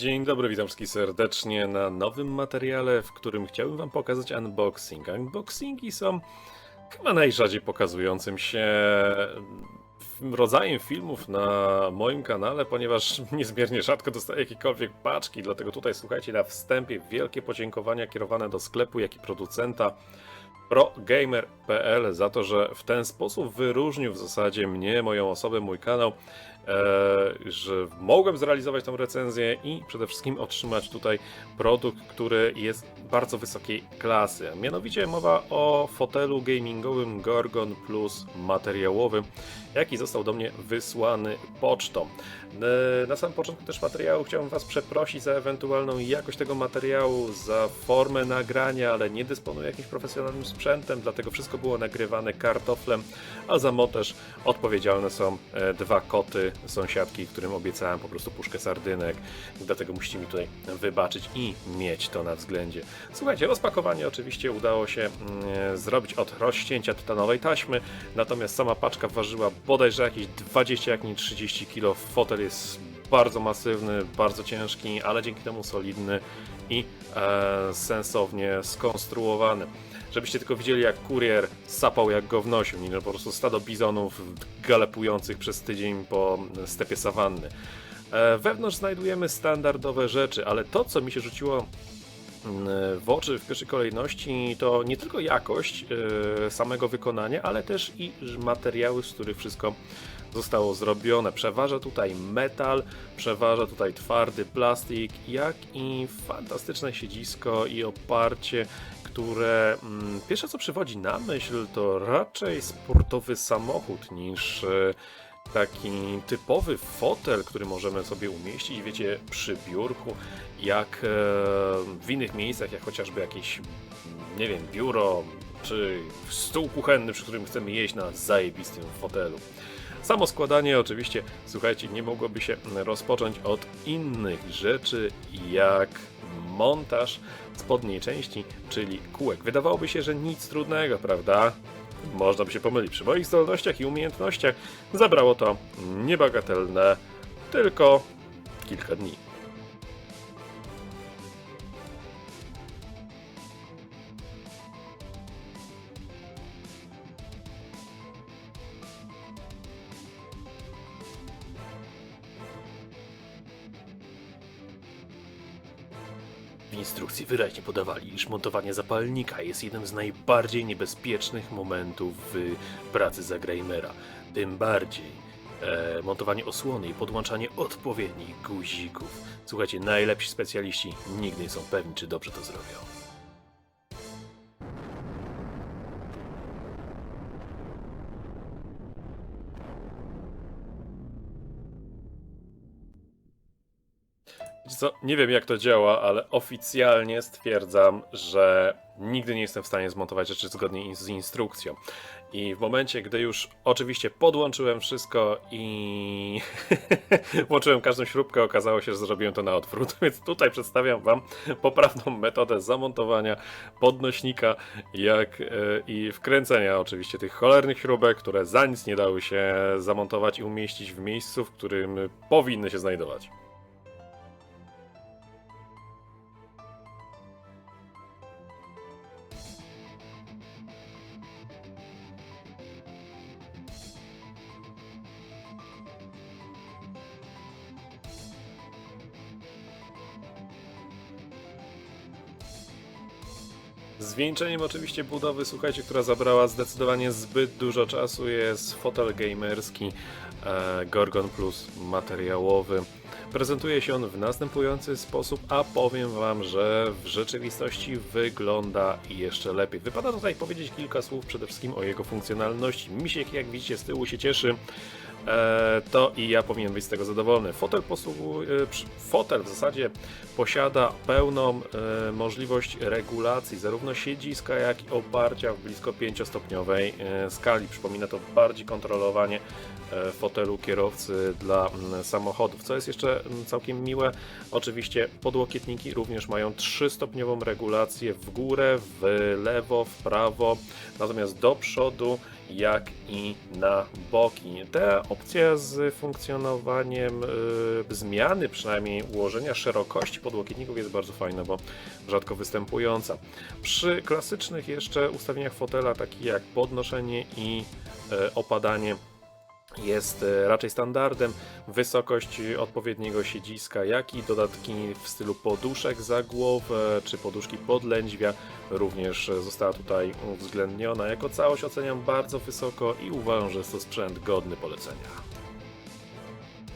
Dzień dobry, witam wszystkich serdecznie na nowym materiale, w którym chciałbym wam pokazać unboxing. Unboxingi są chyba najrzadziej pokazującym się rodzajem filmów na moim kanale, ponieważ niezmiernie rzadko dostaję jakiekolwiek paczki, dlatego tutaj słuchajcie na wstępie wielkie podziękowania kierowane do sklepu, jak i producenta progamer.pl za to, że w ten sposób wyróżnił w zasadzie mnie, moją osobę, mój kanał, że mogłem zrealizować tą recenzję i przede wszystkim otrzymać tutaj produkt, który jest bardzo wysokiej klasy. Mianowicie mowa o fotelu gamingowym Gorgon Plus materiałowym, jaki został do mnie wysłany pocztą. E, Na samym początku też materiału chciałbym Was przeprosić za ewentualną jakość tego materiału, za formę nagrania, ale nie dysponuję jakimś profesjonalnym sprzętem, dlatego wszystko było nagrywane kartoflem, a za montaż odpowiedzialne są e, dwa koty sąsiadki, którym obiecałem po prostu puszkę sardynek, dlatego musicie mi tutaj wybaczyć i mieć to na względzie. Słuchajcie, rozpakowanie oczywiście udało się mm, zrobić od rozcięcia tytanowej taśmy, natomiast sama paczka ważyła bodajże jakieś 20, jak nie 30 kg. Fotel jest bardzo masywny, bardzo ciężki, ale dzięki temu solidny i e, sensownie skonstruowany. Żebyście tylko widzieli, jak kurier sapał, jak go wnosił. Nie, no, po prostu stado bizonów galopujących przez tydzień po stepie sawanny. E, wewnątrz znajdujemy standardowe rzeczy, ale to, co mi się rzuciło w oczy w pierwszej kolejności to nie tylko jakość e, samego wykonania, ale też i materiały, z których wszystko zostało zrobione. Przeważa tutaj metal, przeważa tutaj twardy plastik, jak i fantastyczne siedzisko i oparcie, które mm, pierwsze co przywodzi na myśl to raczej sportowy samochód niż e, taki typowy fotel, który możemy sobie umieścić, wiecie, przy biurku, jak e, w innych miejscach, jak chociażby jakieś, nie wiem, biuro, czy stół kuchenny, przy którym chcemy jeść na zajebistym fotelu. Samo składanie oczywiście, słuchajcie, nie mogłoby się rozpocząć od innych rzeczy, jak montaż spodniej części, czyli kółek. Wydawałoby się, że nic trudnego, prawda? Można by się pomylić. Przy moich zdolnościach i umiejętnościach zabrało to niebagatelne tylko kilka dni. W instrukcji wyraźnie podawali, iż montowanie zapalnika jest jednym z najbardziej niebezpiecznych momentów w pracy Zagrajmera. Tym bardziej e, montowanie osłony i podłączanie odpowiednich guzików. Słuchajcie, najlepsi specjaliści nigdy nie są pewni, czy dobrze to zrobią. Co, nie wiem jak to działa, ale oficjalnie stwierdzam, że nigdy nie jestem w stanie zmontować rzeczy zgodnie z instrukcją. I w momencie, gdy już oczywiście podłączyłem wszystko i włączyłem każdą śrubkę, okazało się, że zrobiłem to na odwrót. Więc tutaj przedstawiam Wam poprawną metodę zamontowania podnośnika, jak e, i wkręcenia oczywiście tych cholernych śrubek, które za nic nie dały się zamontować i umieścić w miejscu, w którym powinny się znajdować. Zwieńczeniem oczywiście budowy, słuchajcie, która zabrała zdecydowanie zbyt dużo czasu jest fotel gamerski e, Gorgon Plus materiałowy. Prezentuje się on w następujący sposób, a powiem Wam, że w rzeczywistości wygląda jeszcze lepiej. Wypada tutaj powiedzieć kilka słów przede wszystkim o jego funkcjonalności. Misiek, jak widzicie, z tyłu się cieszy. E, to i ja powinien być z tego zadowolony. Fotel, posługuje, fotel w zasadzie posiada pełną e, możliwość regulacji zarówno siedziska, jak i oparcia w blisko 5-stopniowej e, skali. Przypomina to bardziej kontrolowanie fotelu kierowcy dla mm, samochodów. Co jest jeszcze mm, całkiem miłe, oczywiście podłokietniki również mają 3-stopniową regulację w górę, w lewo, w prawo, natomiast do przodu jak i na boki. Ta opcja z funkcjonowaniem y, zmiany, przynajmniej ułożenia szerokości podłokietników jest bardzo fajna, bo rzadko występująca. Przy klasycznych jeszcze ustawieniach fotela, takich jak podnoszenie i e, opadanie, jest e, raczej standardem. Wysokość odpowiedniego siedziska, jak i dodatki w stylu poduszek za głowę czy poduszki podlędźwia również została tutaj uwzględniona. Jako całość oceniam bardzo wysoko i uważam, że jest to sprzęt godny polecenia.